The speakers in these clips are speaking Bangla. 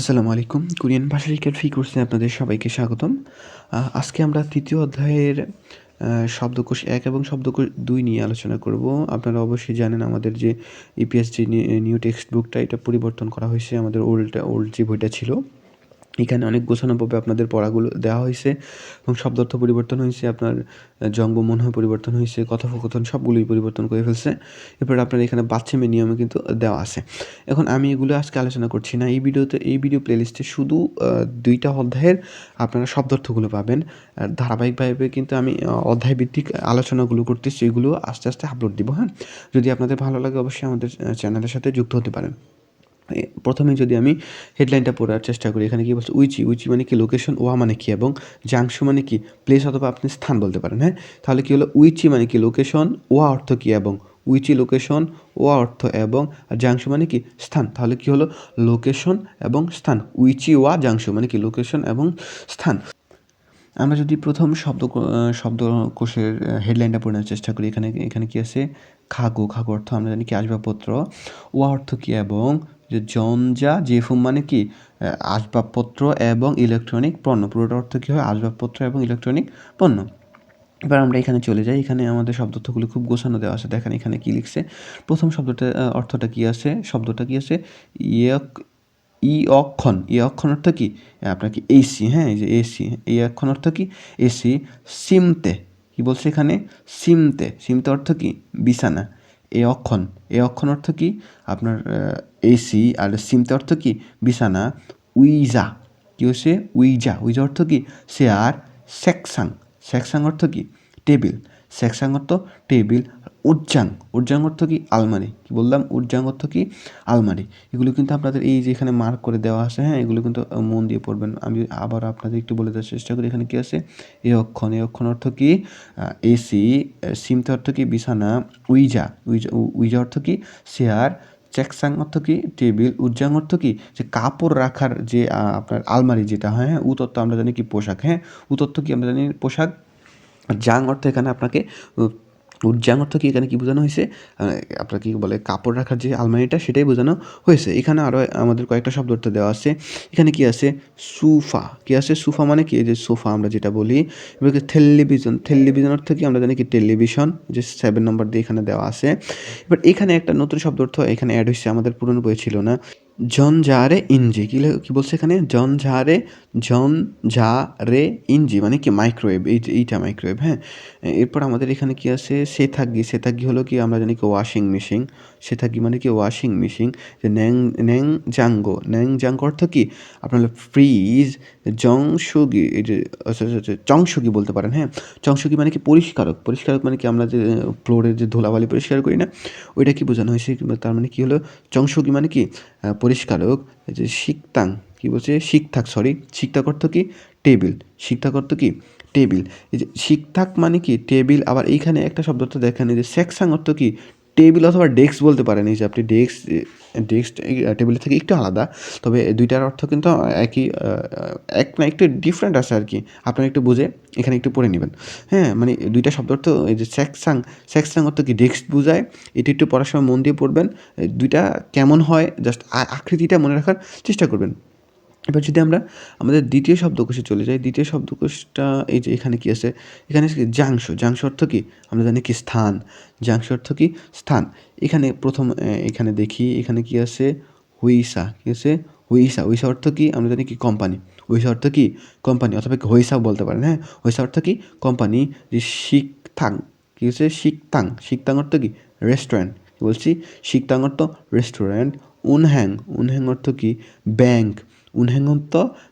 আসসালামু আলাইকুম। কোরিয়ান ভাষা শিক্ষার ফি কোর্সে আপনাদের সবাইকে স্বাগতম। আজকে আমরা তৃতীয় অধ্যায়ের শব্দকোষ এক এবং শব্দকোষ দুই নিয়ে আলোচনা করব। আপনারা অবশ্যই জানেন আমাদের যে ইপিএস যে নিউ টেক্সট বুকটা এটা পরিবর্তন করা হয়েছে, আমাদের ওল্ড ওল্ড যে বইটা ছিল। এখানে আপনাদের পড়াগুলো দেওয়া হয়েছে এবং শব্দার্থ পরিবর্তন হয়েছে আপনার জঙ্গ মনে হয় পরিবর্তন হয়েছে কথোপকথন সবগুলোই পরিবর্তন করে ফেলছে। এরপর আপনার এখানে বাচ্চামে নিয়মে কিন্তু দেওয়া আছে। এখন আমি এগুলো আজকে আলোচনা করছি না। এই ভিডিওতে এই ভিডিও প্লেলিস্টে শুধু দুইটা অধ্যায়ের আপনারা শব্দার্থগুলো পাবেন। আর ধারাবাহিকভাবে কিন্তু আমি আহ, অধ্যায় ভিত্তিক আলোচনাগুলো করতেছি এগুলো আস্তে আস্তে আপলোড দিব হ্যাঁ? যদি আপনাদের ভালো লাগে অবশ্যই আমাদের চ্যানেলের সাথে যুক্ত হতে পারেন। প্রথমে যদি আমি হেডলাইনটা পড়ার চেষ্টা করি, এখানে কি বলছে? উইচি উইচি মানে কি? লোকেশন ওয়া মানে কি? এবং জাংশু মানে কি? প্লেস অথবা আপনি স্থান বলতে পারেন হ্যাঁ? তাহলে কি হলো? উইচি মানে কি? লোকেশন ওয়া অর্থ কি? এবং উইচি লোকেশন ওয়া অর্থ এবং জাংশু মানে কি? স্থান। তাহলে কি হলো? লোকেশন এবং স্থান। উইচি, ওয়া, জাংশু মানে কি? লোকেশন এবং স্থান। আমরা যদি প্রথম শব্দ শব্দকোষের হেডলাইনটা পড়ার চেষ্টা করি, এখানে এখানে কি আছে? খাগো। খাগো অর্থ আমরা জানি কি? আসবাবপত্র। ও অর্থ কি? এবং যে জঞ্জা, জেফুম মানে কি? আসবাবপত্র এবং ইলেকট্রনিক পণ্য। পুরোটা অর্থ কী হয়? আসবাবপত্র এবং ইলেকট্রনিক পণ্য। এবার আমরা এখানে চলে যাই। এখানে আমাদের শব্দর্থগুলো খুব গোছানো দেওয়া আছে। দেখেন এখানে কী লিখছে? প্রথম শব্দটা অর্থটা কী আছে? শব্দটা কী আছে? ইয়ক ই অক্ষণ ই অক্ষণ অর্থ কী? আপনার কি এসি হ্যাঁ এই যে এসি এই অক্ষণ অর্থ কী? এসি সিমতে। কি বলছে এখানে? সিমতে। সিমতে অর্থ কী? বিছানা। এ অক্ষণ এ অক্ষণ অর্থ কি? আপনার এসি আর সিমতে অর্থ কি? বিছানা, উইজা। কি হচ্ছে উইজা। উইজা অর্থ কি? চেয়ার, স্যাকসাং। স্যাকসাং অর্থ কি? টেবিল। স্যাকসাং অর্থ টেবিল। উজ্জাং উজ্জাং অর্থ কি আলমারি? কি বললাম? উজ্জাং অর্থ কি আলমারি? এগুলো কিন্তু আপনাদের এই যে এখানে মার্ক করে দেওয়া আছে হ্যাঁ এগুলো কিন্তু মন দিয়ে পড়বেন। আমি আবার আপনাদের একটু বলে দেওয়ার চেষ্টা করি, এখানে কি আছে? এ অক্ষণ এ অক্ষণ অর্থ কি? এসি সিমতে অর্থ কি? বিছানা, উইজা উইজা উইজা অর্থ কি? চেয়ার, চেকসাং অর্থ কি? টেবিল উজ্জাং অর্থ কি? যে কাপড় রাখার যে আপনার আলমারি যেটা হয় হ্যাঁ উতত্ত আমরা জানি কি পোশাক হ্যাঁ উতত্ত কি আমরা জানি? পোশাক। জাং অর্থ এখানে আপনাকে উজ্জাং অর্থ কি? এখানে কি বোঝানো হয়েছে? আপনার কি বলে কাপড় রাখার যে আলমারিটা, সেটাই বোঝানো হয়েছে। এখানে আরও আমাদের কয়েকটা শব্দ অর্থ দেওয়া আছে। এখানে কি আছে? সুফা। কি আছে? সুফা মানে কি? যে সোফা আমরা যেটা বলি। এবার টেলিভিশন? টেলিভিশন অর্থ কি? আমরা জানি কি টেলিভিশন, যে সেভেন নম্বর দিয়ে এখানে দেওয়া আছে। এবার এখানে একটা নতুন শব্দ অর্থ এখানে অ্যাড হয়েছে। আমাদের পুরনো বই ছিল না। জন ঝারে ইঞ্জি কি কি বলছে এখানে? জন ঝারে জন ঝা রে ইঞ্জি মানে কি মাইক্রোওয়েভ এই যে এইটা মাইক্রোওয়েভ হ্যাঁ? এরপর আমাদের এখানে কি আছে? সেথাগি। সেথাগি হলো কি আমরা জানি কি ওয়াশিং মেশিন সেথাগি মানে কি ওয়াশিং মেশিন যে ন্যাং ন্যাং জাঙ্গো। ন্যাং জাঙ্গো অর্থ কি? আপনার ফ্রিজ জংসুগি এই যে আচ্ছা, আচ্ছা, আচ্ছা, চংসুগি বলতে পারেন হ্যাঁ? চংসুগি মানে কি পরিষ্কারক। পরিষ্কারক মানে কি আমরা যে ফ্লোরের যে ধুলাবালি পরিষ্কার করি না ওইটা কি বোঝানো হয়েছে? তার মানে কি হলো? চংসুগি মানে কি? পরিষ্কারক যে শিকতাং, কি বলছে? শিকথাক সরি শিকথাক অর্থ কি? টেবিল। শিকথাক অর্থ কি? টেবিল। এই যে শিকথাক মানে কি? টেবিল, আবার এইখানে একটা শব্দ তো দেখেন যে সেকসাং অর্থ কি? টেবিল অথবা ডেস্ক বলতে পারেন, এই যে আপনি ডেস্ক ডেস্ক টেবিলের থেকে একটু আলাদা, তবে দুইটার অর্থ কিন্তু একই এক না, একটু ডিফারেন্ট আছে আর কি। আপনারা একটু বুঝে এখানে একটু পড়ে নেবেন। হ্যাঁ মানে দুইটা শব্দ অর্থ, এই যে সেকসাং সেকসাং অর্থ কি ডেস্ক বোঝায়, এটা একটু পড়ার সময় মন দিয়ে পড়বেন দুইটা কেমন হয় জাস্ট আকৃতিটা মনে রাখার চেষ্টা করবেন। এবার যদি আমরা আমাদের দ্বিতীয় শব্দকোষে চলে যাই, দ্বিতীয় শব্দকোষটা এই যে এখানে কি আছে? এখানে আছে জাংশ জাংশ অর্থ কি? আমরা জানি কি স্থান। জাংশ অর্থ কি? স্থান। এখানে প্রথম এখানে দেখি, এখানে কি আছে? হুইসা। কি আছে? হুইসা। হুইসা অর্থ কি? আমরা জানি কি? কোম্পানি। হুইসা অর্থ কী? কোম্পানি। অথবা হুইসাও বলতে পারেন হ্যাঁ? হুইসা অর্থ কী? কোম্পানি যে শিকথাং কি হচ্ছে শিকতাং। শিকতাং অর্থ কি? রেস্টুরেন্ট। বলছি? শিকতাং অর্থ রেস্টুরেন্ট। উনহ্যাং। উনহ্যাং অর্থ কি? ব্যাংক। উনহ্যাং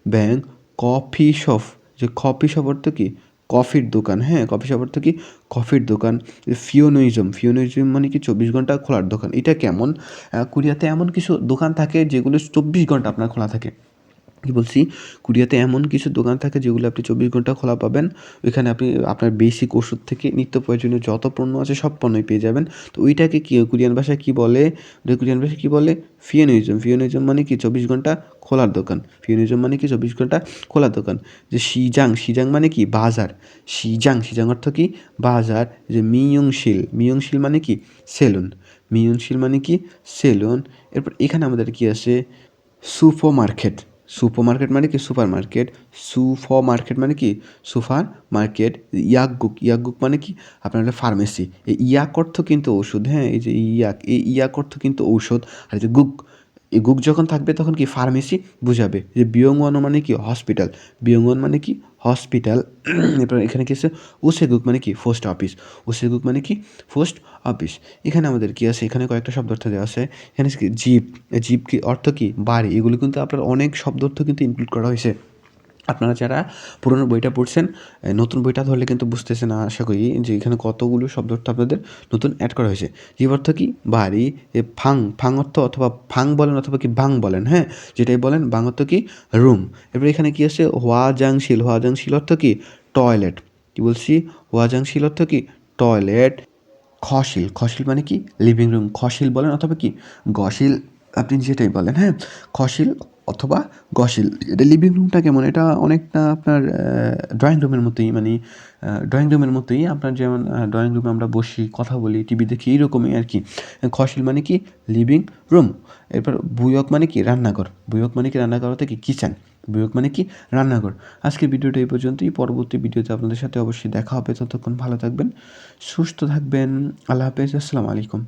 ব্যাং কফি শপ যে কফি শপ অর্থ কি? কফির দোকান হ্যাঁ কফি শপ অর্থ কি? কফির দোকান ফিওনোইজম ফিওনোইজম মানে কি? চব্বিশ ঘণ্টা খোলার দোকান, এটা কেমন? কোরিয়াতে এমন কিছু দোকান থাকে যেগুলো চব্বিশ ঘণ্টা আপনার খোলা থাকে। বলছি? কুরিয়াতে এমন কিছু দোকান থাকে যেগুলো আপনি চব্বিশ ঘণ্টা খোলা পাবেন। ওইখানে আপনি আপনার বেসিক ওষুধ থেকে নিত্য প্রয়োজনীয় যত পণ্য আছে সব পণ্যই পেয়ে যাবেন। তো ওইটাকে কি কোরিয়ান ভাষায় কি বলে? কোরিয়ান ভাষায় কি বলে? ফিওনিজম। ফিওনিজম মানে কি? চব্বিশ ঘণ্টা খোলার দোকান। ফিওনিজম মানে কি? চব্বিশ ঘণ্টা খোলার দোকান। যে শিজাং শিজাং মানে কি? বাজার। শিজাং শিজাং অর্থ কি? বাজার। যে মিয়ংশিল। মিয়ংশিল মানে কি? সেলুন। মিয়ংশিল মানে কি? সেলুন। এরপর এখানে আমাদের কি আছে? সুপার মার্কেট সুপার মার্কেট মানে কি সুপার মার্কেট সুফ মার্কেট মানে কি? Super market ইয়াকগুক। ইয়াকগুক মানে কি? আপনার ফার্মেসি। এই ইয়াক অর্থ কিন্তু ওষুধ হ্যাঁ? এই যে ইয়াক, এই ইয়াক অর্থ কিন্তু ঔষধ। আর যে গুক গুক যখন থাকবে, তখন কি ফার্মেসি বুঝাবে যে বিয়ংওয়ান মানে কি হসপিটাল বিয়ংওয়ান মানে কি হসপিটাল এরপর এখানে কি আছে? ওসেগুক মানে কি পোস্ট অফিস ওসেগুক মানে কি পোস্ট অফিস এখানে আমাদের কি আছে? এখানে কয়েকটা শব্দ অর্থ দেওয়া আছে। এখানে জিপ জিপ কি অর্থ কি? বাড়ি। এগুলো কিন্তু আপনার অনেক শব্দ অর্থ কিন্তু ইনক্লুড করা হয়েছে। আপনারা যারা পুরনো বইটা পড়ছেন নতুন বইটা ধরলে কিন্তু বুঝতেছেন আশা করি যে এখানে কতগুলো শব্দ অর্থ আপনাদের নতুন অ্যাড করা হয়েছে। জীব অর্থ কি? বাড়ি, এ ফাং ফাং অর্থ অথবা ফাং বলেন অথবা কি ভাং বলেন হ্যাঁ? যেটাই বলেন বাং অর্থ কি? রুম। এরপর এখানে কি আছে হোয়াজাংশীল হোয়াজাংশীল অর্থ কি? টয়লেট। কি বলছি? হোয়াজাংশীল অর্থ কি? টয়লেট। খশিল খশিল মানে কি? Living room. খশিল বলেন অথবা কি? গশিল আপনি যেটাই বলেন হ্যাঁ? খশিল অথবা গশিল এটা লিভিং রুমটা কেমন? এটা অনেকটা আপনার ড্রয়িং রুমের মতোই মানে ড্রয়িং রুমের মতোই। আপনার যেমন ড্রয়িং রুমে আমরা বসি, কথা বলি টিভি দেখি, এইরকমই আর কি। খশিল মানে কি? লিভিং রুম এরপর বুয়ক মানে কি? রান্নাঘর। বুয়ক মানে কি? রান্নাঘর অর্থ কি? কিচেন বুয়ক মানে কি? রান্নাঘর। আজকের ভিডিওটা এই পর্যন্তই। পরবর্তী ভিডিওতে আপনাদের সাথে অবশ্যই দেখা হবে। ততক্ষণ ভালো থাকবেন, সুস্থ থাকবেন। আল্লাহ হাফেজ। আসসালামু আলাইকুম।